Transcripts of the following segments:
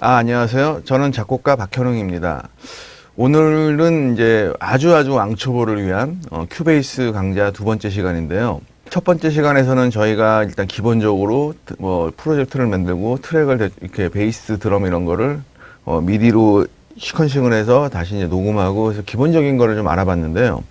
아, 안녕하세요. 저는 작곡가 박현웅입니다. 오늘은 이제 아주 아주 왕초보를 위한 어, 큐베이스 강좌 두 번째 시간인데요. 첫 번째 시간에서는 저희가 일단 기본적으로 트- 뭐 프로젝트를 만들고 트랙을 대- 이렇게 베이스 드럼 이런 거를 어, 미디로 시퀀싱을 해서 다시 이제 녹음하고 그래서 기본적인 거를 좀 알아봤는데요.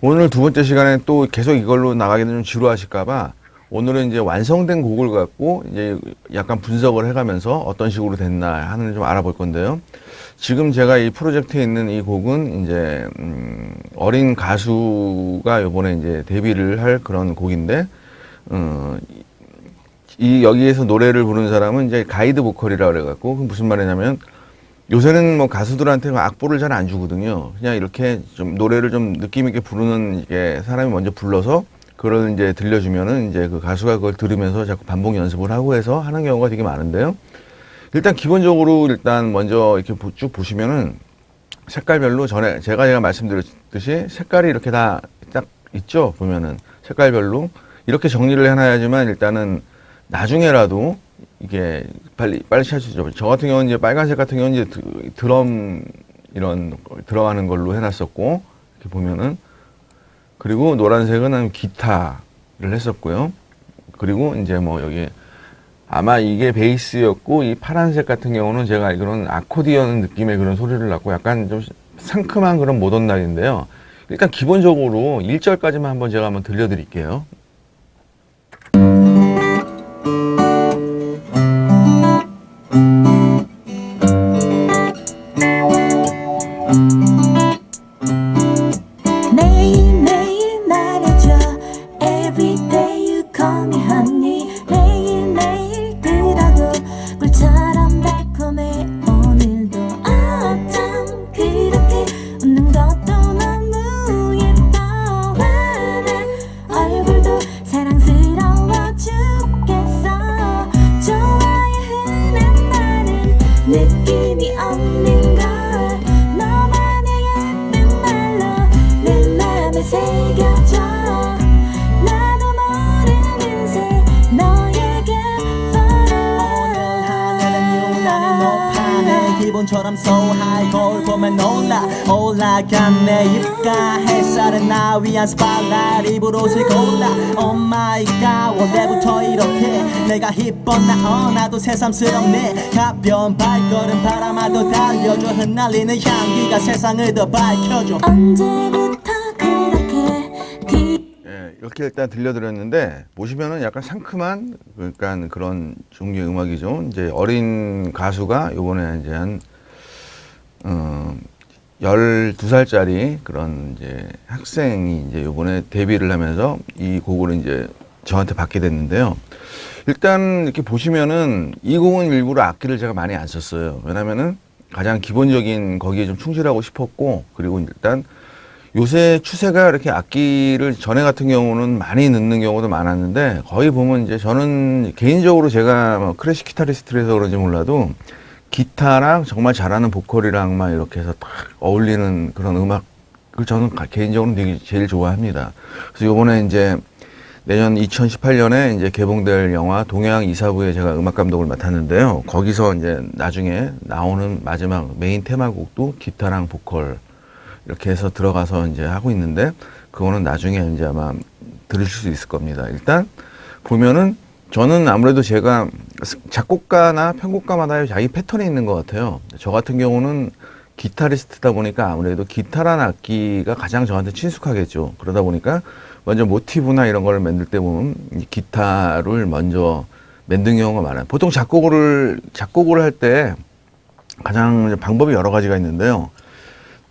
오늘 두 번째 시간에 또 계속 이걸로 나가기는 좀 지루하실까봐 오늘은 이제 완성된 곡을 갖고 이제 약간 분석을 해가면서 어떤 식으로 됐나 하는 좀 알아볼 건데요. 지금 제가 이 프로젝트에 있는 이 곡은 이제 음, 어린 가수가 요번에 이제 데뷔를 할 그런 곡인데 어, 이 여기에서 노래를 부르는 사람은 이제 가이드 보컬이라 그래갖고 그 무슨 말이냐면 요새는 뭐 가수들한테 악보를 잘 안 주거든요. 그냥 이렇게 좀 노래를 좀 느낌 있게 부르는 이게 사람이 먼저 불러서 그걸 이제 들려주면은 이제 그 가수가 그걸 들으면서 자꾸 반복 연습을 하고 해서 하는 경우가 되게 많은데요. 일단 기본적으로 일단 먼저 이렇게 보- 쭉 보시면은 색깔별로 전에 제가 제가 말씀드렸듯이 색깔이 이렇게 다 딱 있죠 보면은 색깔별로 이렇게 정리를 해놔야지만 일단은 나중에라도 이게 빨리 빨리 찾으죠. 저 같은 경우는 이제 빨간색 같은 경우는 이제 드- 드럼 이런 거 들어가는 걸로 해놨었고 이렇게 보면은 그리고 노란색은 한 기타를 했었고요. 그리고 이제 뭐 여기 아마 이게 베이스였고 이 파란색 같은 경우는 제가 알기로는 아코디언 느낌의 그런 소리를 낳고 약간 좀 상큼한 그런 모던 날인데요. 일단 기본적으로 1절까지만 한번 제가 한번 들려드릴게요. 느낌 기분처럼 so high 거울 보면 놀라. 올라간 내 입가. 햇살은 나 위한 스팟라이트 입을 옷을 골라. Oh my god 원래부터 이렇게. 내가 희뻤나? 어 나도 새삼스럽네. 가벼운 발걸음 바람아도 달려줘. 흩날리는 향기가 세상을 더 밝혀줘. 언제부터 그렇게 기 예, 이렇게 일단 들려드렸는데 보시면은 약간 상큼한 그러니까 그런 종류의 음악이죠. 이제 어린 가수가 요번에 이제 한 어, 12살짜리 그런 이제 학생이 이제 요번에 데뷔를 하면서 이 곡을 이제 저한테 받게 됐는데요. 일단 이렇게 보시면은 이 곡은 일부러 악기를 제가 많이 안 썼어요. 왜냐면은 가장 기본적인 거기에 좀 충실하고 싶었고 그리고 일단 요새 추세가 이렇게 악기를 전에 같은 경우는 많이 넣는 경우도 많았는데 거의 보면 이제 저는 개인적으로 제가 뭐 클래식 기타리스트라서 그런지 몰라도 기타랑 정말 잘하는 보컬이랑 막 이렇게 해서 딱 어울리는 그런 음악을 저는 가- 개인적으로 되게 제일 좋아합니다. 그래서 요번에 이제 내년 2018년에 이제 개봉될 영화 동양 이사부에 제가 음악 감독을 맡았는데요. 거기서 이제 나중에 나오는 마지막 메인 테마곡도 기타랑 보컬 이렇게 해서 들어가서 이제 하고 있는데 그거는 나중에 이제 아마 들으실 수 있을 겁니다. 일단 보면은 저는 아무래도 제가 작곡가나 편곡가마다 자기 패턴이 있는 것 같아요. 저 같은 경우는 기타리스트다 보니까 아무래도 기타란 악기가 가장 저한테 친숙하겠죠. 그러다 보니까 먼저 모티브나 이런 걸 만들 때 보면 이 기타를 먼저 만든 경우가 많아요. 보통 작곡을 작곡을 할 때 가장 방법이 여러 가지가 있는데요.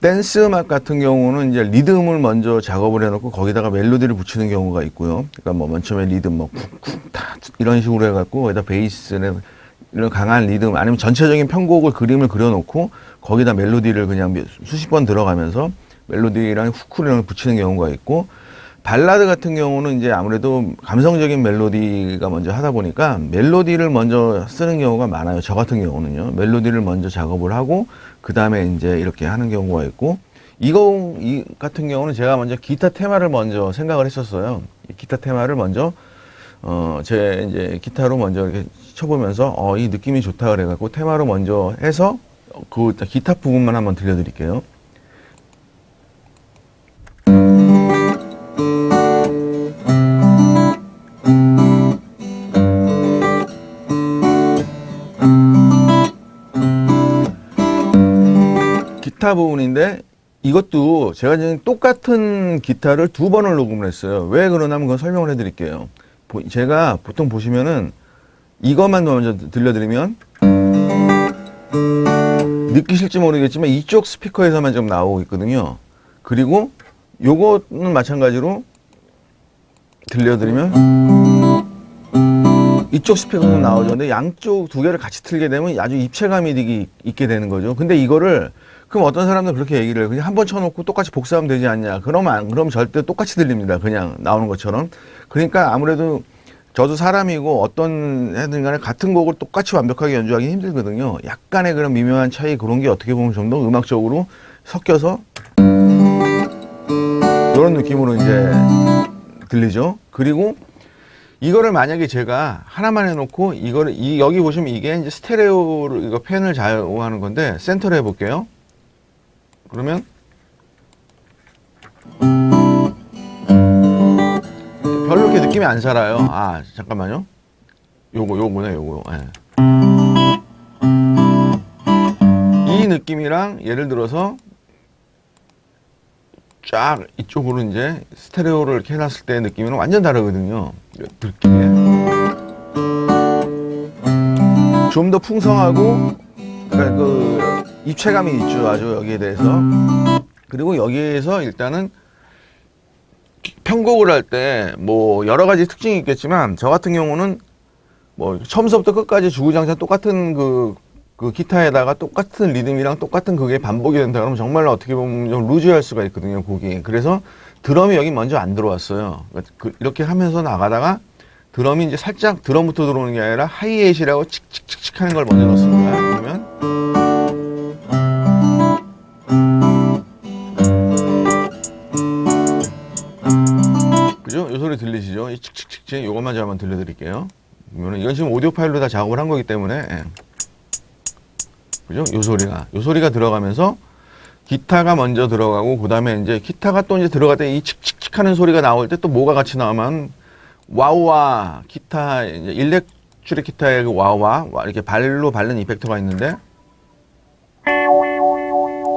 댄스 음악 같은 경우는 이제 리듬을 먼저 작업을 해놓고 거기다가 멜로디를 붙이는 경우가 있고요. 그러니까 뭐맨 처음에 리듬 뭐 쿵쿵 타 이런 식으로 해갖고 거기다 베이스는 이런 강한 리듬 아니면 전체적인 편곡을 그림을 그려놓고 거기다 멜로디를 그냥 몇- 수십 번 들어가면서 멜로디랑 후크를 붙이는 경우가 있고 발라드 같은 경우는 이제 아무래도 감성적인 멜로디가 먼저 하다 보니까 멜로디를 먼저 쓰는 경우가 많아요. 저 같은 경우는요. 멜로디를 먼저 작업을 하고 그 다음에 이제 이렇게 하는 경우가 있고 이거 이 같은 경우는 제가 먼저 기타 테마를 먼저 생각을 했었어요. 이 기타 테마를 먼저 어, 제 이제 기타로 먼저 이렇게 쳐보면서 어, 이 느낌이 좋다 그래갖고 테마로 먼저 해서 그 기타 부분만 한번 들려드릴게요. 기타 부분인데 이것도 제가 지금 똑같은 기타를 두 번을 녹음을 했어요. 왜 그러냐면 그건 설명을 해드릴게요. 보- 제가 보통 보시면은 이것만 먼저 들려드리면 느끼실지 모르겠지만 이쪽 스피커에서만 좀 나오고 있거든요. 그리고 요거는 마찬가지로 들려드리면 이쪽 스피커는 나오죠. 근데 양쪽 두 개를 같이 틀게 되면 아주 입체감이 있게 되는 거죠. 근데 이거를 그럼 어떤 사람들 그렇게 얘기를 해요. 그냥 한 번 쳐놓고 똑같이 복사하면 되지 않냐. 그러면 안, 그럼 절대 똑같이 들립니다. 그냥 나오는 것처럼. 그러니까 아무래도 저도 사람이고 어떤 애든 간에 같은 곡을 똑같이 완벽하게 연주하기 힘들거든요. 약간의 그런 미묘한 차이 그런 게 어떻게 보면 좀 더 음악적으로 섞여서 이런 느낌으로 이제 들리죠. 그리고 이거를 만약에 제가 하나만 해놓고 이거를 이 여기 보시면 이게 이제 스테레오로 이거 펜을 좌우하는 건데 센터로 해볼게요. 그러면 별로 이렇게 느낌이 안 살아요. 아 잠깐만요. 요거 요거네 요거. 예. 이 느낌이랑 예를 들어서 쫙 이쪽으로 이제 스테레오를 이렇게 해놨을 때 느낌은 완전 다르거든요. 느낌이. 좀 더 풍성하고 그러니까 그 입체감이 있죠. 아주 여기에 대해서. 그리고 여기에서 일단은 편곡을 할 때 뭐 여러 가지 특징이 있겠지만 저 같은 경우는 뭐 처음부터 끝까지 주구장창 똑같은 그, 그 기타에다가 똑같은 리듬이랑 똑같은 그게 반복이 된다 그러면 정말로 어떻게 보면 좀 루즈할 수가 있거든요 곡이. 그래서 드럼이 여기 먼저 안 들어왔어요. 그러니까 그- 이렇게 하면서 나가다가 드럼이 이제 살짝 드럼부터 들어오는 게 아니라 하이에이시라고 칙칙칙칙 하는 걸 먼저 넣습니다. 그러면 이 칙칙칙칙 요것만 제가 한번 들려드릴게요. 보면은 이건 지금 오디오 파일로 다 작업을 한 거기 때문에 예. 그죠? 요 소리가 요 소리가 들어가면서 기타가 먼저 들어가고 그다음에 이제 기타가 또 이제 들어갈 때 이 칙칙칙 하는 소리가 나올 때 또 뭐가 같이 나오면 와우와 기타 이제 일렉트릭 기타의 그 와우와 와 이렇게 발로 밟는 이펙터가 있는데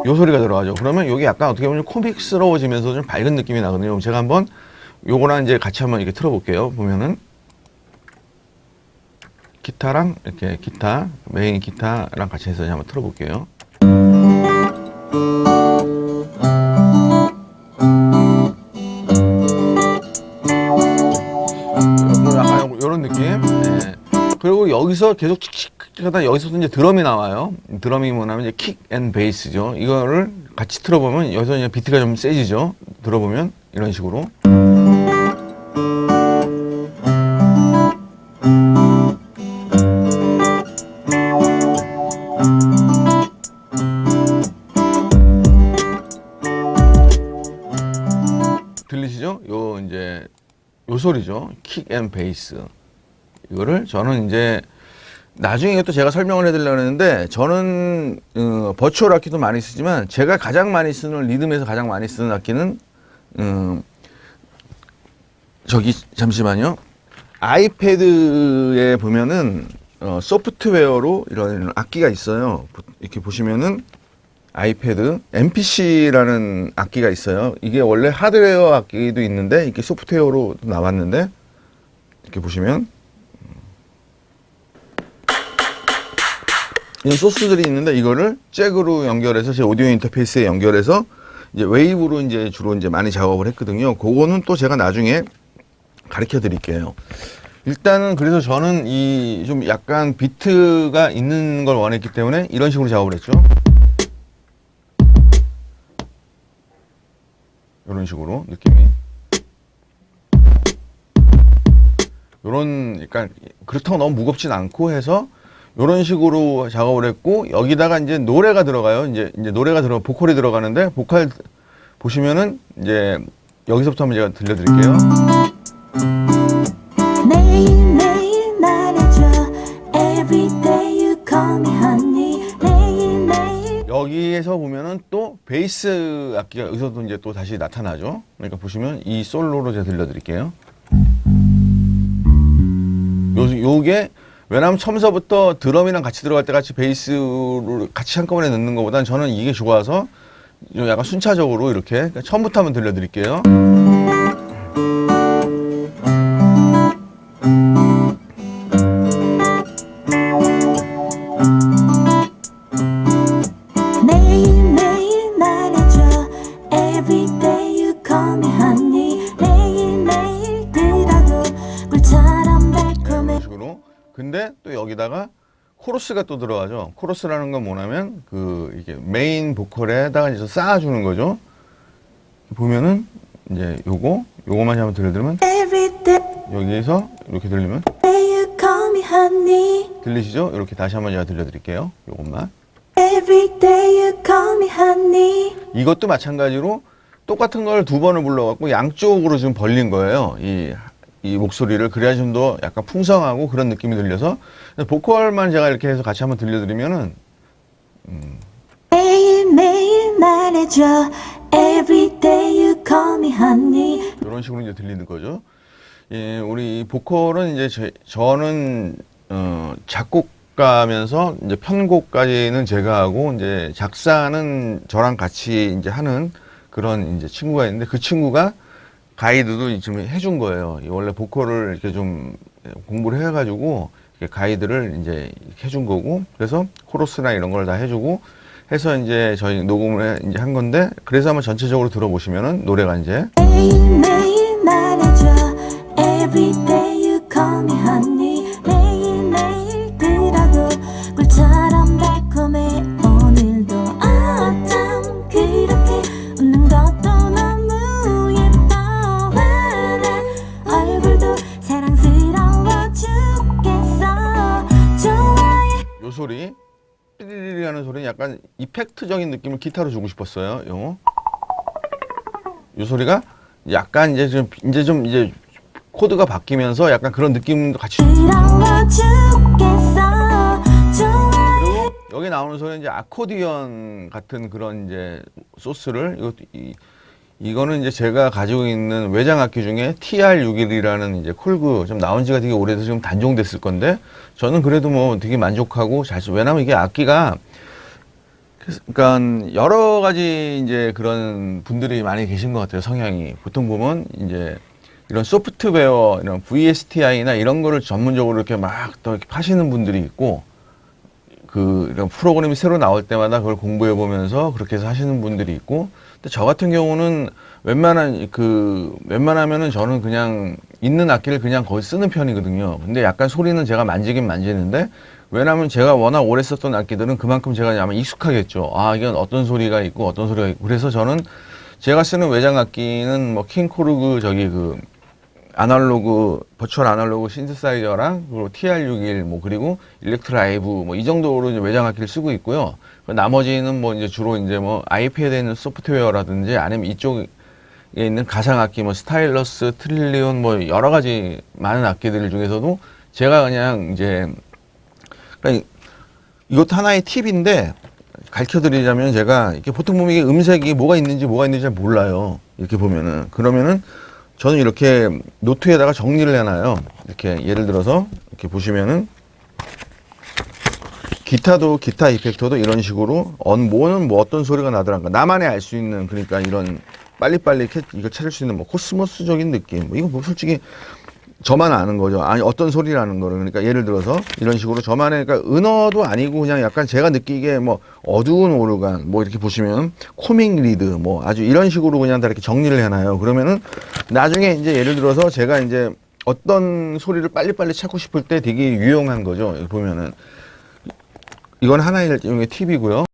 요 소리가 들어가죠. 그러면 여기 약간 어떻게 보면 코믹스러워지면서 좀 밝은 느낌이 나거든요. 제가 한번 요거랑 이제 같이 한번 이렇게 틀어볼게요. 보면은 기타랑 이렇게 기타 메인 기타랑 같이 해서 한번 틀어볼게요. 이런 느낌. 예. 그리고 여기서 계속 칙칙하다 여기서도 이제 드럼이 나와요. 드럼이 뭐냐면 이제 킥 앤 베이스죠. 이거를 같이 틀어보면 여기서 이제 비트가 좀 세지죠. 들어보면 이런 식으로. 이제 요 소리죠. 킥 앤 베이스. 이거를 저는 이제 나중에 이것도 제가 설명을 해드리려고 했는데 저는 어, 버추얼 악기도 많이 쓰지만 제가 가장 많이 쓰는 리듬에서 가장 많이 쓰는 악기는 음, 저기 잠시만요. 아이패드에 보면은 어, 소프트웨어로 이런 악기가 있어요. 보- 이렇게 보시면은 아이패드 MPC라는 악기가 있어요. 이게 원래 하드웨어 악기도 있는데 이게 소프트웨어로 나왔는데 이렇게 보시면 이런 소스들이 있는데 이거를 잭으로 연결해서 제 오디오 인터페이스에 연결해서 이제 웨이브로 이제 주로 이제 많이 작업을 했거든요. 그거는 또 제가 나중에 가르쳐 드릴게요. 일단은 그래서 저는 이 좀 약간 비트가 있는 걸 원했기 때문에 이런 식으로 작업을 했죠. 이런 식으로 느낌이. 요런 그러니까 그렇다고 너무 무겁진 않고 해서 요런 식으로 작업을 했고 여기다가 이제 노래가 들어가요. 이제 이제 노래가 들어 보컬이 들어가는데 보컬 보시면은 이제 여기서부터 한번 제가 들려드릴게요. 여기에서 보면은 또 베이스 악기가 여기서도 이제 또 다시 나타나죠. 그러니까 보시면 이 솔로로 제가 들려드릴게요. 요, 요게 왜냐하면 처음서부터 드럼이랑 같이 들어갈 때 같이 베이스를 같이 한꺼번에 넣는 것보다는 저는 이게 좋아서 좀 약간 순차적으로 이렇게 그러니까 처음부터 한번 들려드릴게요. 코러스가 또 들어가죠. 코러스라는 건 뭐냐면 그 이게 메인 보컬에다가 이제 쌓아주는 거죠. 보면은 이제 요거 요거만 한번 들려드리면 여기에서 이렇게 들리면 들리시죠? 이렇게 다시 한번 제가 들려드릴게요. 요것만. 이것도 마찬가지로 똑같은 걸 두 번을 불러갖고 양쪽으로 지금 벌린 거예요. 이, 이 목소리를 그래야 좀 더 약간 풍성하고 그런 느낌이 들려서 보컬만 제가 이렇게 해서 같이 한번 들려드리면은 매일매일 말해줘. Everyday you call me honey. 이런 식으로 이제 들리는 거죠. 예, 우리 이 보컬은 이제 제, 저는 어, 작곡가면서 이제 편곡까지는 제가 하고 이제 작사는 저랑 같이 이제 하는 그런 이제 친구가 있는데 그 친구가 가이드도 지금 해준 거예요. 이 원래 보컬을 이렇게 좀 공부를 해가지고 가이드를 이제 해준 거고 그래서 코러스나 이런 걸 다 해주고 해서 이제 저희 녹음을 해- 이제 한 건데 그래서 한번 전체적으로 들어보시면은 노래가 이제 매일 매일 말해줘 Everyday you call me honey 하는 소리는 약간 이펙트적인 느낌을 기타로 주고 싶었어요. 요. 요 소리가 약간 이제 좀 이제 좀 이제 코드가 바뀌면서 약간 그런 느낌도 같이 여기 나오는 소리는 이제 아코디언 같은 그런 이제 소스를 이것도 이, 이거는 이제 제가 가지고 있는 외장 악기 중에 TR61이라는 이제 콜그 좀 나온 지가 되게 오래돼서 지금 단종됐을 건데 저는 그래도 뭐 되게 만족하고 잘 써. 왜냐면 이게 악기가 그러니까 여러 가지 이제 그런 분들이 많이 계신 것 같아요 성향이 보통 보면 이제 이런 소프트웨어 이런 VSTI나 이런 거를 전문적으로 이렇게 막또 이렇게 파시는 분들이 있고 그 이런 프로그램이 새로 나올 때마다 그걸 공부해 보면서 그렇게 해서 하시는 분들이 있고 근데 저 같은 경우는 웬만한 그 웬만하면은 저는 그냥 있는 악기를 그냥 거의 쓰는 편이거든요. 근데 약간 소리는 제가 만지긴 만지는데 왜냐하면 제가 워낙 오래 썼던 악기들은 그만큼 제가 아마 익숙하겠죠. 아 이건 어떤 소리가 있고 어떤 소리가 있고 그래서 저는 제가 쓰는 외장 악기는 뭐 킹코르그 저기 그 아날로그 버추얼 아날로그 신세사이저랑 그리고 TR61 뭐 그리고 일렉트라이브 뭐 이 정도로 이제 외장 악기를 쓰고 있고요. 그 나머지는 뭐 이제 주로 이제 뭐 아이패드에 있는 소프트웨어라든지 아니면 이쪽에 있는 가상 악기 뭐 스타일러스, 트릴리온 뭐 여러 가지 많은 악기들 중에서도 제가 그냥 이제 그러니까 이것도 하나의 팁인데 가르쳐 드리자면 제가 이렇게 보통 보면 이게 음색이 뭐가 있는지 뭐가 있는지 잘 몰라요. 이렇게 보면은 그러면은 저는 이렇게 노트에다가 정리를 해놔요. 이렇게 예를 들어서 이렇게 보시면은 기타도 기타 이펙터도 이런 식으로 언 뭐는 뭐 어떤 소리가 나더란가 나만이 알 수 있는 그러니까 이런 빨리빨리 캐, 이거 찾을 수 있는 뭐 코스모스적인 느낌 뭐 이거 뭐 솔직히 저만 아는 거죠. 아니 어떤 소리라는 거를 그러니까 예를 들어서 이런 식으로 저만의 그러니까 은어도 아니고 그냥 약간 제가 느끼기에 뭐 어두운 오르간 뭐 이렇게 보시면 코밍 리드 뭐 아주 이런 식으로 그냥 다 이렇게 정리를 해놔요. 그러면은 나중에 이제 예를 들어서 제가 이제 어떤 소리를 빨리빨리 찾고 싶을 때 되게 유용한 거죠. 보면은 이건 하나의 일종의 팁이고요.